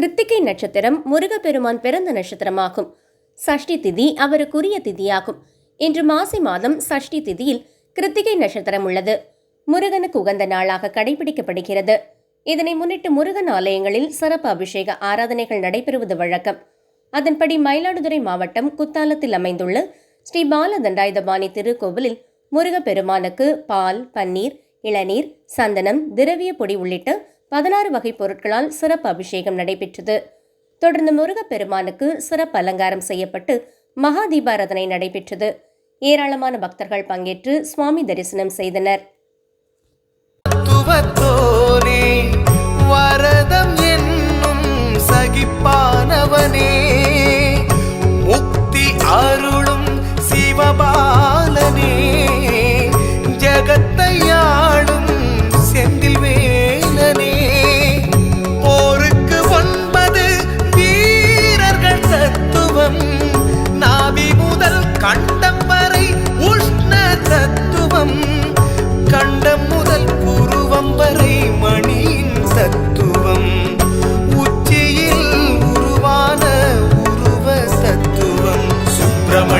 கிருத்திகை நட்சத்திரம் முருகப்பெருமான் பிறந்த நட்சத்திரமாகும். சஷ்டி திதி அவருக்குரிய திதியாகும். இன்று மாசி மாதம் சஷ்டி திதியில் கிருத்திகை நட்சத்திரம் உள்ளது. முருகனுக்கு உகந்த நாளாக கடைபிடிக்கப்படுகிறது. இதனை முன்னிட்டு முருகன் ஆலயங்களில் சிறப்பு அபிஷேக ஆராதனைகள் நடைபெறுவது வழக்கம். அதன்படி மயிலாடுதுறை மாவட்டம் குத்தாலத்தில் அமைந்துள்ள ஸ்ரீ பால தண்டாயுதபாணி திருக்கோவிலில் முருகப்பெருமானுக்கு பால் பன்னீர் இளநீர் சந்தனம் திரவிய பொடி உள்ளிட்ட பதினாறு வகை பொருட்களால் சிறப்பு அபிஷேகம் நடைபெற்றது. தொடர்ந்து முருகப்பெருமானுக்கு சிறப்பு அலங்காரம் செய்யப்பட்டு மகா தீபாராதனை நடைபெற்றது. ஏராளமான பக்தர்கள் பங்கேற்று சுவாமி தரிசனம் செய்தனர்.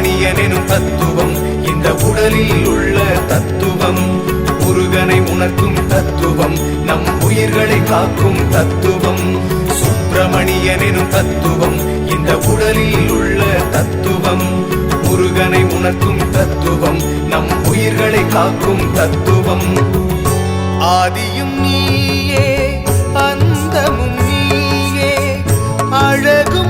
சுப்பிரமணியன் எனும் தத்துவம். இந்த உடலில் உள்ள தத்துவம் முருகனை உணர்த்தும் தத்துவம். நம் உயிர்களை காக்கும் தத்துவம் சுப்பிரமணியன் எனும் தத்துவம். இந்த உடலில் உள்ள தத்துவம் முருகனை உணர்த்தும் தத்துவம். நம் உயிர்களை காக்கும் தத்துவம். ஆதியும் நீயே அந்தமும் நீயே அழகும்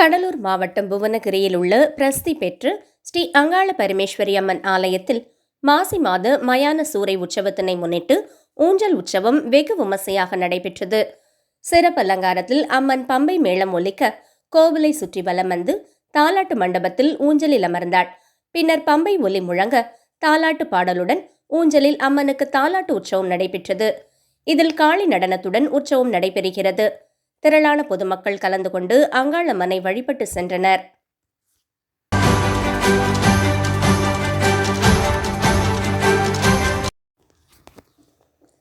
கடலூர் மாவட்டம் புவனகிரியில் உள்ள பிரசித்தி பெற்று ஸ்ரீ அங்காள பரமேஸ்வரி அம்மன் ஆலயத்தில் மாசி மாத மயான சூறை உற்சவத்தினை முன்னிட்டு ஊஞ்சல் உற்சவம் வெகு விமர்சையாக நடைபெற்றது. சிறப்பு அலங்காரத்தில் அம்மன் பம்பை மேளம் ஒலிக்க கோவிலை சுற்றி வலம் வந்து தாலாட்டு மண்டபத்தில் ஊஞ்சலில் அமர்ந்தாள். பின்னர் பம்பை ஒலி முழங்க தாலாட்டு பாடலுடன் ஊஞ்சலில் அம்மனுக்கு தாலாட்டு உற்சவம் நடைபெற்றது. இதில் காளி நடனத்துடன் உற்சவம் நடைபெறுகிறது. திரளான பொதுமக்கள் கலந்து கொண்டு அங்காளம்மனை வழிபட்டு சென்றனர்.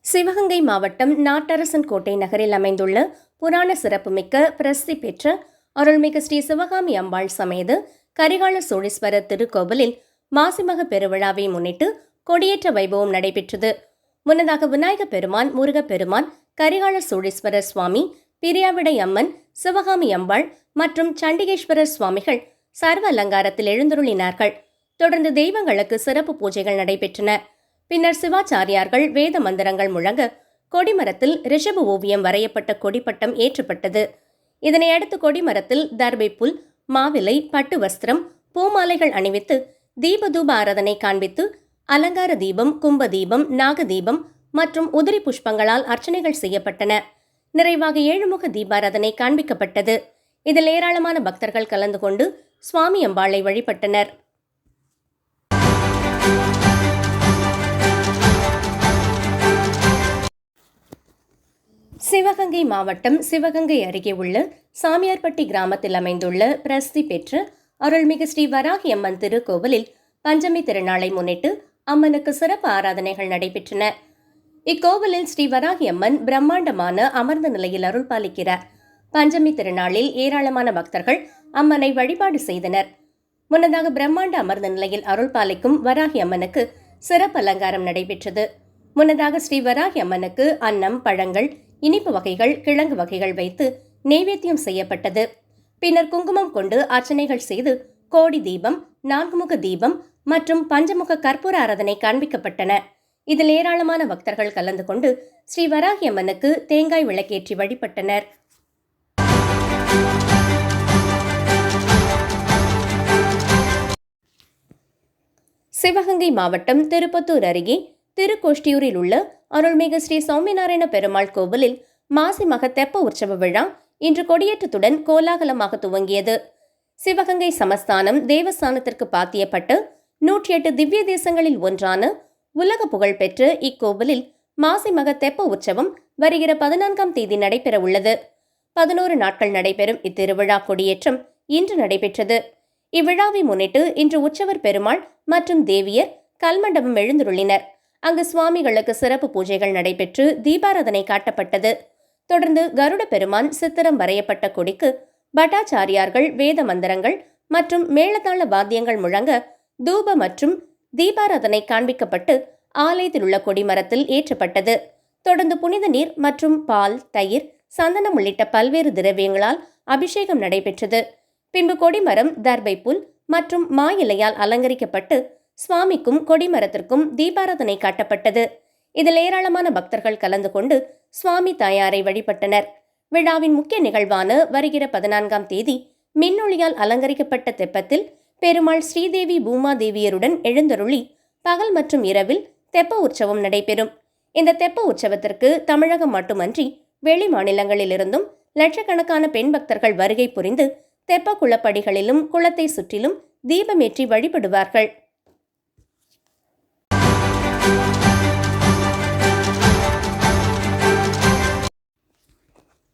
சிவகங்கை மாவட்டம் நாட்டரசன் கோட்டை நகரில் அமைந்துள்ள புராண சிறப்புமிக்க பிரசித்தி பெற்ற அருள்மிகு ஸ்ரீ சிவகாமி அம்பாள் சமேத கரிகால சோழீஸ்வரர் திருக்கோவிலில் மாசிமக பெருவிழாவை முன்னிட்டு கொடியேற்ற வைபவம் நடைபெற்றது. முன்னதாக விநாயக பெருமான் முருகப் பெருமான் கரிகால சோழீஸ்வரர் சுவாமி பிரியாவிடை அம்மன் சிவகாமி அம்பாள் மற்றும் சண்டிகேஸ்வரர் சுவாமிகள் சர்வ அலங்காரத்தில் எழுந்தருளினார்கள். தொடர்ந்து தெய்வங்களுக்கு சிறப்பு பூஜைகள் நடைபெற்றன. பின்னர் சிவாச்சாரியார்கள் வேத மந்திரங்கள் முழங்க கொடிமரத்தில் ரிஷப ஓவியம் வரையப்பட்ட கொடிப்பட்டம் ஏற்றப்பட்டது. இதனையடுத்து கொடிமரத்தில் தர்பை புல் மாவிலை பட்டு வஸ்திரம் பூமாலைகள் அணிவித்து தீபதூப ஆராதனை காண்பித்து அலங்கார தீபம் கும்ப தீபம் நாக தீபம் மற்றும் உதிரி புஷ்பங்களால் அர்ச்சனைகள் செய்யப்பட்டன. நிறைவாக ஏழுமுக தீபாராதனை காண்பிக்கப்பட்டது. இதில் ஏராளமான பக்தர்கள் கலந்து கொண்டு சுவாமி அம்பாளை வழிபட்டனர். சிவகங்கை மாவட்டம் சிவகங்கை அருகே உள்ள சாமியார்பட்டி கிராமத்தில் அமைந்துள்ள பிரசித்தி பெற்ற அருள்மிகு ஸ்ரீ வராகி அம்மன் திருக்கோவிலில் பஞ்சமி திருநாளை முன்னிட்டு அம்மனுக்கு சிறப்பு ஆராதனைகள் நடைபெற்றன. இக்கோவிலில் ஸ்ரீ வராகியம்மன் பிரம்மாண்டமான அமர்ந்த நிலையில் அருள் பாலிக்கிறார். பஞ்சமி திருநாளில் ஏராளமான பக்தர்கள் அம்மனை வழிபாடு செய்தனர். முன்னதாக பிரம்மாண்ட அமர்ந்த நிலையில் அருள் பாலிக்கும் வராகி அம்மனுக்கு சிறப்பு அலங்காரம் நடைபெற்றது. முன்னதாக ஸ்ரீ வராகி அம்மனுக்கு அன்னம் பழங்கள் இனிப்பு வகைகள் கிழங்கு வகைகள் வைத்து நெய்வேத்தியம் செய்யப்பட்டது. பின்னர் குங்குமம் கொண்டு அர்ச்சனைகள் செய்து கோடி தீபம் நான்குமுக தீபம் மற்றும் பஞ்சமுக கற்பூர ஆராதனை காண்பிக்கப்பட்டன. இதில் ஏராளமான பக்தர்கள் கலந்து கொண்டு ஸ்ரீ வராகி அம்மனுக்கு தேங்காய் விளக்கேற்றி வழிபட்டனர். சிவகங்கை மாவட்டம் திருப்பத்தூர் அருகே திருக்கோஷ்டியூரில் உள்ள அருள்மிகு ஸ்ரீ சௌமிநாராயண பெருமாள் கோவிலில் மாசி மக தெப்ப உற்சவ விழா இன்று கொடியேற்றத்துடன் கோலாகலமாக துவங்கியது. சிவகங்கை சமஸ்தானம் தேவஸ்தானத்திற்கு பாத்தியப்பட்டு நூற்றி எட்டு திவ்ய தேசங்களில் ஒன்றான உலக புகழ்பெற்ற இக்கோவிலில் மாசி மக தெப்ப உற்சவம் வருகிற பதினான்காம் தேதி நடைபெற உள்ளது. பதினோரு நாட்கள் நடைபெறும் இத்திருவிழா கொடியேற்றம் இன்று நடைபெற்றது. இவ்விழாவை முன்னிட்டு இன்று உற்சவர் பெருமாள் மற்றும் தேவியர் கல்மண்டபம் எழுந்துள்ளனர் அங்கு சுவாமிகளுக்கு சிறப்பு பூஜைகள் நடைபெற்று தீபாராதனை காட்டப்பட்டது. தொடர்ந்து கருட பெருமான் சித்திரம் வரையப்பட்ட கொடிக்கு பட்டாச்சாரியார்கள் வேத மந்திரங்கள் மற்றும் மேளதாள வாத்தியங்கள் முழங்க தூப மற்றும் தீபாராதனை காண்பிக்கப்பட்டு ஆலயத்தில் உள்ள கொடிமரத்தில் ஏற்றப்பட்டது. தொடர்ந்து புனித நீர் மற்றும் பால் தயிர் சந்தனம் உள்ளிட்ட பல்வேறு திரவியங்களால் அபிஷேகம் நடைபெற்றது. பின்பு கொடிமரம் தர்பை புல் மற்றும் மா இலையால் அலங்கரிக்கப்பட்டு சுவாமிக்கும் கொடிமரத்திற்கும் தீபாராதனை காட்டப்பட்டது. இதில் ஏராளமான பக்தர்கள் கலந்து கொண்டு சுவாமி தாயாரை வழிபட்டனர். விழாவின் முக்கிய நிகழ்வான வருகிற பதினான்காம் தேதி மின்னொளியால் அலங்கரிக்கப்பட்ட தெப்பத்தில் பெருமாள் ஸ்ரீதேவி பூமாதேவியருடன் எழுந்தருளி பகல் மற்றும் இரவில் தெப்ப உற்சவம் நடைபெறும். இந்த தெப்ப உற்சவத்திற்கு தமிழகம் மட்டுமன்றி வெளி மாநிலங்களிலிருந்தும் லட்சக்கணக்கான பெண் பக்தர்கள் வருகை புரிந்து தெப்ப குளப்படிகளிலும் குளத்தை சுற்றிலும் தீபமேற்றி வழிபடுவார்கள்.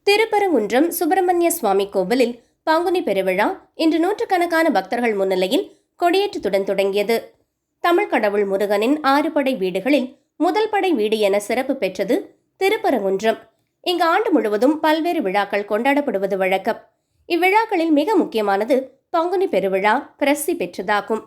திருப்பரங்குன்றம் சுப்பிரமணிய சுவாமி கோவிலில் பங்குனி பெருவிழா இன்று நூற்றுக்கணக்கான பக்தர்கள் முன்னிலையில் கொடியேற்றத்துடன் தொடங்கியது. தமிழ் கடவுள் முருகனின் ஆறு படை வீடுகளில் முதல் படை வீடு என சிறப்பு பெற்றது திருப்பரங்குன்றம். இங்கு ஆண்டு முழுவதும் பல்வேறு விழாக்கள் கொண்டாடப்படுவது வழக்கம். இவ்விழாக்களில் மிக முக்கியமானது பங்குனி பெருவிழா பிரசி பெற்றதாகும்.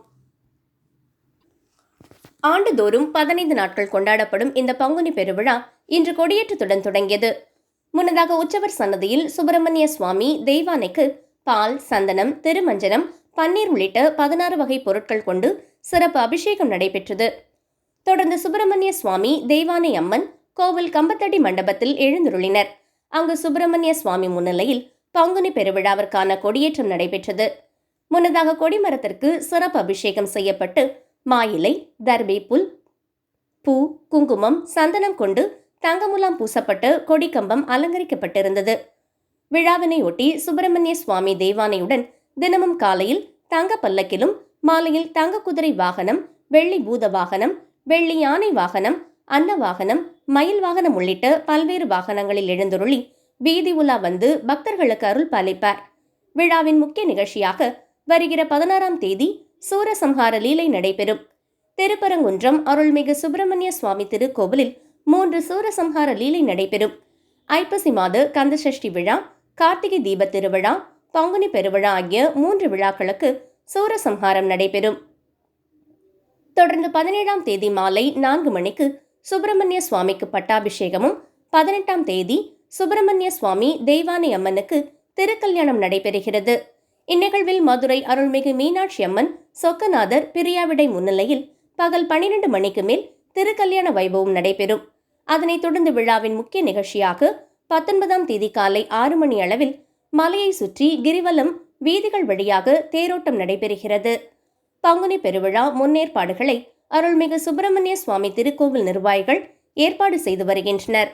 ஆண்டுதோறும் பதினைந்து நாட்கள் கொண்டாடப்படும் இந்த பங்குனி பெருவிழா இன்று கொடியேற்றத்துடன் தொடங்கியது. முன்னதாக உற்சவர் சன்னதியில் சுப்பிரமணிய சுவாமி தெய்வானைக்கு பால் சந்தனம் திருமஞ்சனம் பன்னீர் உள்ளிட்ட பதினாறு வகை பொருட்கள் கொண்டு சிறப்பு அபிஷேகம் நடைபெற்றது. தொடர்ந்து சுப்பிரமணிய சுவாமி தெய்வானை அம்மன் கோவில் கம்பத்தடி மண்டபத்தில் எழுந்துருளினர். அங்கு சுப்பிரமணிய சுவாமி முன்னிலையில் பங்குனி பெருவிழாவிற்கான கொடியேற்றம் நடைபெற்றது. முன்னதாக கொடிமரத்திற்கு சிறப்பு அபிஷேகம் செய்யப்பட்டு மாயிலை தர்பை புல் பூ குங்குமம் சந்தனம் கொண்டு தங்கமுலாம் பூசப்பட்டு கொடிக்கம்பம் அலங்கரிக்கப்பட்டிருந்தது. விழாவினை ஒட்டி சுப்பிரமணிய சுவாமி தேவானையுடன் தினமும் காலையில் தங்க பல்லக்கிலும் மாலையில் தங்க குதிரை வாகனம் வெள்ளி பூத வாகனம் வெள்ளி யானை வாகனம் அன்ன வாகனம் மயில் வாகனம் உள்ளிட்ட பல்வேறு வாகனங்களில் எழுந்துருளி வீதி உலா வந்து பக்தர்களுக்கு அருள் பாலிப்பார். விழாவின் முக்கிய நிகழ்ச்சியாக வருகிற பதினாறாம் தேதி சூரசம்ஹார லீலை நடைபெறும். திருப்பரங்குன்றம் அருள்மிகு சுப்பிரமணிய சுவாமி திருக்கோவிலில் மூன்று சூரசம்ஹார லீலை நடைபெறும். ஐப்பசி மாத கந்தசஷ்டி விழா கார்த்திகை தீப திருவிழா பங்குனி பெருவிழா ஆகிய மூன்று விழாக்களுக்கு சூரசம்ஹாரம் நடைபெறும். தொடர்ந்து பதினேழாம் தேதி மாலை நான்கு மணிக்கு சுப்பிரமணிய சுவாமிக்கு பட்டாபிஷேகமும் பதினெட்டாம் தேதி சுப்பிரமணிய சுவாமி தெய்வானை அம்மனுக்கு திருக்கல்யாணம் நடைபெறுகிறது. இந்நிகழ்வில் மதுரை அருள்மிகு மீனாட்சி அம்மன் சொக்கநாதர் பிரியாவிடை முன்னிலையில் பகல் பனிரெண்டு மணிக்கு மேல் திருக்கல்யாண வைபவம் நடைபெறும். அதனைத் தொடர்ந்து விழாவின் முக்கிய நிகழ்ச்சியாக பத்தொன்பதாம் தேதி காலை ஆறு மணி அளவில் மலையை சுற்றி கிரிவலம் வீதிகள் வழியாக தேரோட்டம் நடைபெறுகிறது. பங்குனி பெருவிழா முன்னேற்பாடுகளை அருள்மிகு சுப்பிரமணிய சுவாமி திருக்கோவில் நிர்வாகிகள் ஏற்பாடு செய்து வருகின்றனர்.